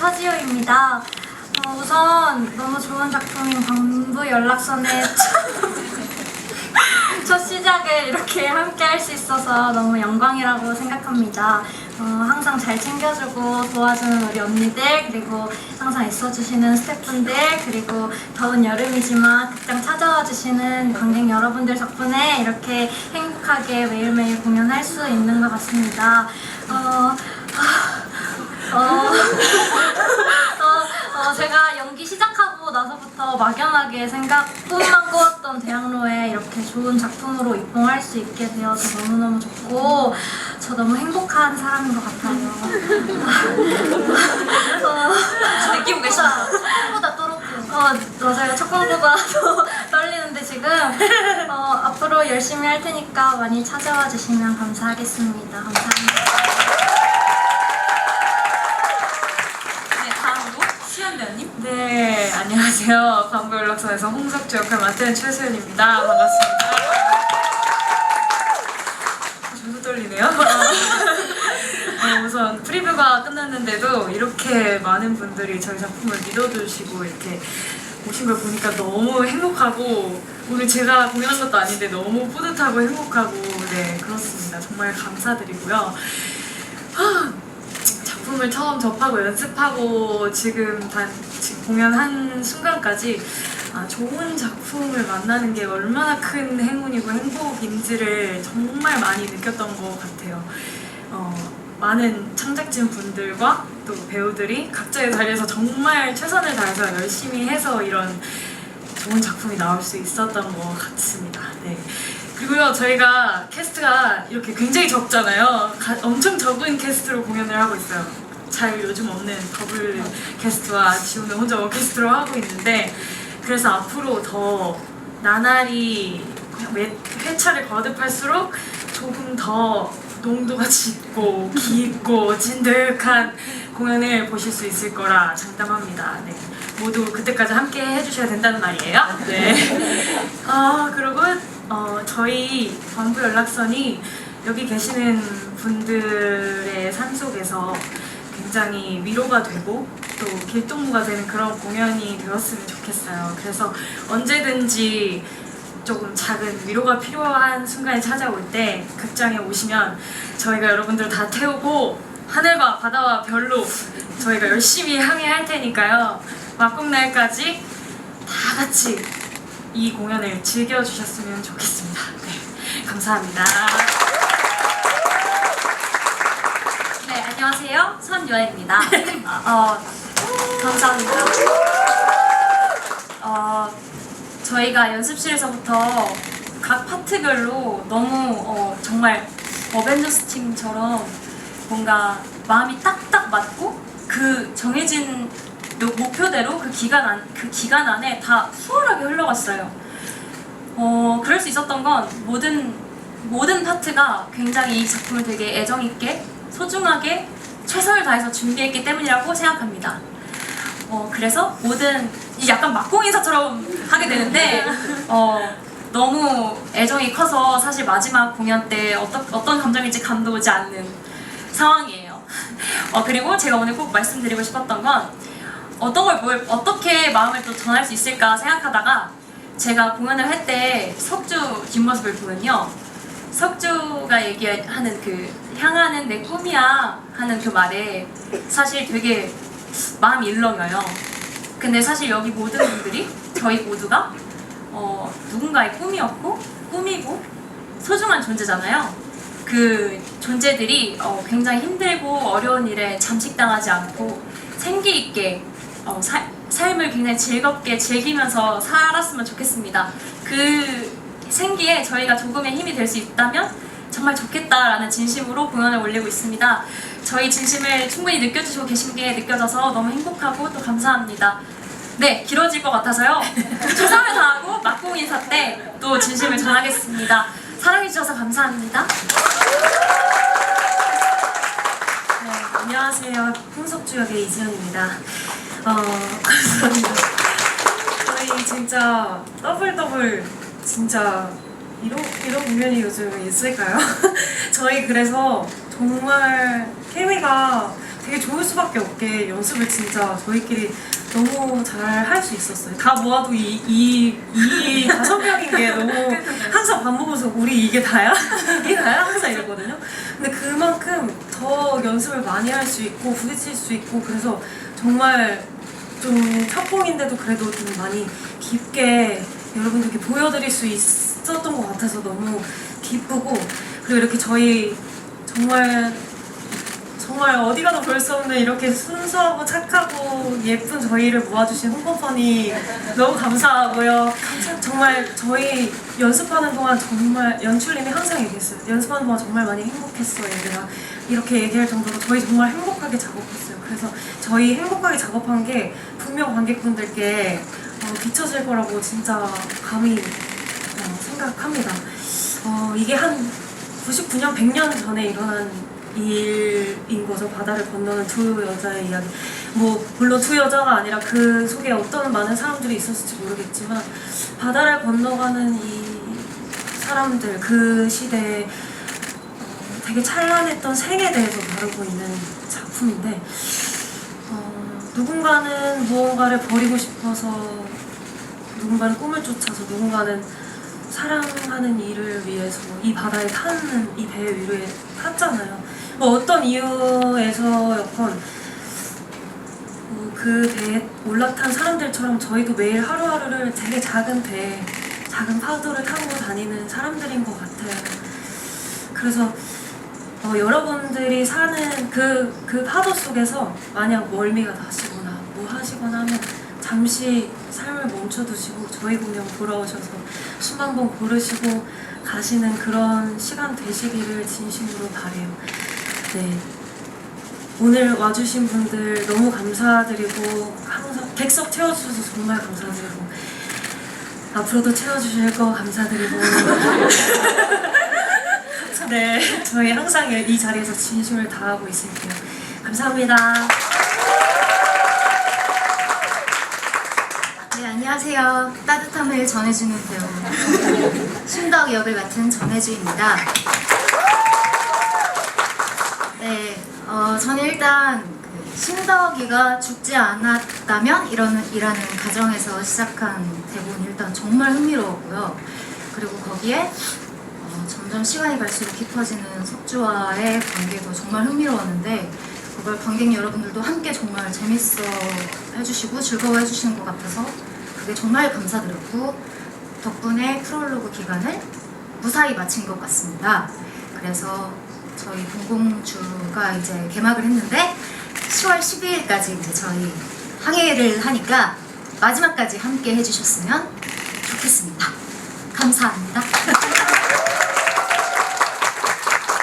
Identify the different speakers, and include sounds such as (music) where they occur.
Speaker 1: 서지효입니다. 어, 우선 너무 좋은 작품인 광부 연락선의 (laughs) 첫 시작을 이렇게 함께 할 수 있어서 너무 영광이라고 생각합니다. 어, 항상 잘 챙겨주고 도와주는 우리 언니들 그리고 항상 있어주시는 스태프분들 그리고 더운 여름이지만 극장 찾아와 주시는 관객 여러분들 덕분에 이렇게 행복하게 매일매일 공연할 수 있는 것 같습니다. 어, 어, (laughs) 어, 어, 제가 연기 시작하고 나서부터 막연하게 생각 꿈만 꾸었던 대학로에 이렇게 좋은 작품으로 입봉할 수 있게 되어서 너무너무 좋고 저 너무 행복한 사람인 것 같아요. (laughs) 어,
Speaker 2: 느끼고 계시나요?
Speaker 1: 보다 떨었고. 어, 맞아요. 첫더 (laughs) 떨리는데 지금 어, 앞으로 열심히 할 테니까 많이 찾아와 주시면 감사하겠습니다. 감사합니다.
Speaker 2: 배우님.
Speaker 3: 네, 안녕하세요. 광고 연락선에서 홍석주 역을 맡은 최수연입니다. 반갑습니다. 저도 떨리네요. 어, 우선 프리뷰가 끝났는데도 이렇게 많은 분들이 저희 작품을 믿어주시고 이렇게 오신 걸 보니까 너무 행복하고 오늘 제가 공연한 것도 아닌데 너무 뿌듯하고 행복하고 네 그렇습니다. 정말 감사드리고요. 하, 작품을 처음 접하고 연습하고 지금 단 지금 공연한 순간까지 아, 좋은 작품을 만나는 게 얼마나 큰 행운이고 행복인지를 정말 많이 느꼈던 것 같아요. 어, 많은 창작진 분들과 또 배우들이 각자의 자리에서 정말 최선을 다해서 열심히 해서 이런 좋은 작품이 나올 수 있었던 것 같습니다. 네. 그리고요, 저희가 캐스트가 이렇게 굉장히 적잖아요. 가- 엄청 적은 캐스트로 공연을 하고 있어요. 잘 요즘 없는 더블 캐스트와 지훈은 혼자 오케스트로 하고 있는데, 그래서 앞으로 더 나날이 매- 회차를 거듭할수록 조금 더 농도가 짙고 깊고 진득한 공연을 보실 수 있을 거라 장담합니다. 네. 모두 그때까지 함께 해주셔야 된다는 말이에요. 네. 아 그리고 어, 저희 광부 연락선이 여기 계시는 분들의 삶 속에서 굉장히 위로가 되고 또 길동무가 되는 그런 공연이 되었으면 좋겠어요. 그래서 언제든지 조금 작은 위로가 필요한 순간이 찾아올 때 극장에 오시면 저희가 여러분들 다 태우고 하늘과 바다와 별로 저희가 열심히 항해할 테니까요. 막공날까지 다 같이 이 공연을 즐겨주셨으면 좋겠습니다. 네, 감사합니다.
Speaker 2: 네, 안녕하세요. 선유아입니다. 어, 감사합니다. 어, 저희가 연습실에서부터 각 파트별로 너무 어, 정말 어벤져스 팀처럼 뭔가 마음이 딱딱 맞고 그 정해진 요- 목표대로 그 기간 안, 그 기간 안에 다 수월하게 흘러갔어요. 어, 그럴 수 있었던 건 모든 모든 파트가 굉장히 이 작품을 되게 애정 있게 소중하게 최선을 다해서 준비했기 때문이라고 생각합니다. 어, 그래서 모든 이 약간 막공 인사처럼 하게 되는데 어, 너무 애정이 커서 사실 마지막 공연 때 어떤 어떤 감정인지 감도 오지 않는 상황이에요. 어, 그리고 제가 오늘 꼭 말씀드리고 싶었던 건 어떤 걸 뭘, 어떻게 마음을 또 전할 수 있을까 생각하다가 제가 공연을 할 때 석주 뒷모습을 보면요. 석주가 얘기하는 그 향하는 내 꿈이야 하는 그 말에 사실 되게 마음이 일렁여요. 근데 사실 여기 모든 분들이 저희 모두가 어, 누군가의 꿈이었고 꿈이고 소중한 존재잖아요. 그 존재들이 어, 굉장히 힘들고 어려운 일에 잠식당하지 않고 생기 있게 어, 사- 삶을 굉장히 즐겁게 즐기면서 살았으면 좋겠습니다. 그 생기에 저희가 조금의 힘이 될 수 있다면 정말 좋겠다라는 진심으로 공연을 올리고 있습니다. 저희 진심을 충분히 느껴주시고 계신 게 느껴져서 너무 행복하고 또 감사합니다. 네, 길어질 것 같아서요. 최선을 다하고 막공 인사 때 또 진심을 전하겠습니다. 사랑해주셔서 감사합니다.
Speaker 3: 네, 안녕하세요. 홍석주 역의 이지연입니다. 어, 감사합니다. (laughs) 저희 진짜 더블 더블 진짜 이런 이런 공연이 요즘 있을까요? (laughs) 저희 그래서 정말 케미가
Speaker 4: 되게 좋을 수밖에 없게 연습을 진짜 저희끼리 너무 잘 할 수 있었어요. 다 모아도 이, 이, 이 다섯 명인 게 너무 항상 밥 먹어서 우리 이게 다야? (laughs) 이게 다야? 항상 이러거든요. 근데 그만큼 더 연습을 많이 할 수 있고 부딪힐 수 있고 그래서 정말 좀 첫봉인데도 그래도 좀 많이 깊게 여러분들께 보여드릴 수 있었던 것 같아서 너무 기쁘고 그리고 이렇게 저희 정말 정말 어디 가도 볼 수 없는 이렇게 순수하고 착하고 예쁜 저희를 모아주신 홍보펀이 너무 감사하고요. 정말 저희 연습하는 동안 정말 연출님이 항상 얘기했어요. 연습하는 동안 정말 많이 행복했어 얘들아. 이렇게 얘기할 정도로 저희 정말 행복하게 작업했어요. 그래서 저희 행복하게 작업한 게 분명 관객분들께 어, 비춰질 거라고 진짜 감히 어, 생각합니다. 어, 이게 한 99년, 100년 전에 일어난 일인 거죠. 바다를 건너는 두 여자의 이야기. 뭐, 물론 두 여자가 아니라 그 속에 어떤 많은 사람들이 있었을지 모르겠지만, 바다를 건너가는 이 사람들, 그 시대에 어, 되게 찬란했던 생에 대해서 다루고 있는 작품인데, 어, 누군가는 무언가를 버리고 싶어서, 누군가는 꿈을 쫓아서, 누군가는 사랑하는 일을 위해서 이 바다에 타는 이 배 위로에 탔잖아요. 뭐 어떤 이유에서였건 뭐그 배에 올라탄 사람들처럼 저희도 매일 하루하루를 되게 작은 배, 작은 파도를 타고 다니는 사람들인 것 같아요. 그래서 어, 여러분들이 사는 그, 그 파도 속에서 만약 멀미가 나시거나 뭐 하시거나 하면 잠시 삶을 멈춰두시고 저희 공연 보러 오셔서 숨한번 고르시고 가시는 그런 시간 되시기를 진심으로 바래요. 네. 오늘 와주신 분들 너무 감사드리고 항상 객석 채워주셔서 정말 감사드리고 앞으로도 채워주실 거 감사드리고 (laughs) 네 저희 항상 이 자리에서 진심을 다하고 있을게요 감사합니다
Speaker 5: 안녕하세요. 따뜻함을 전해주는 배우 (laughs) 신덕 역을 맡은 전혜주입니다. 네, 어, 저는 일단 그 신덕이가 죽지 않았다면 이라는, 이라는 가정에서 시작한 대본이 일단 정말 흥미로웠고요. 그리고 거기에 어, 점점 시간이 갈수록 깊어지는 석주와의 관계도 정말 흥미로웠는데 그걸 관객 여러분들도 함께 정말 재밌어 해주시고 즐거워 해주시는 것 같아서 그게 정말 감사드렸고 덕분에 프롤로그 기간을 무사히 마친 것 같습니다. 그래서 저희 공공주가 이제 개막을 했는데 10월 12일까지 이제 저희 항해를 하니까 마지막까지 함께 해주셨으면 좋겠습니다. 감사합니다. (laughs)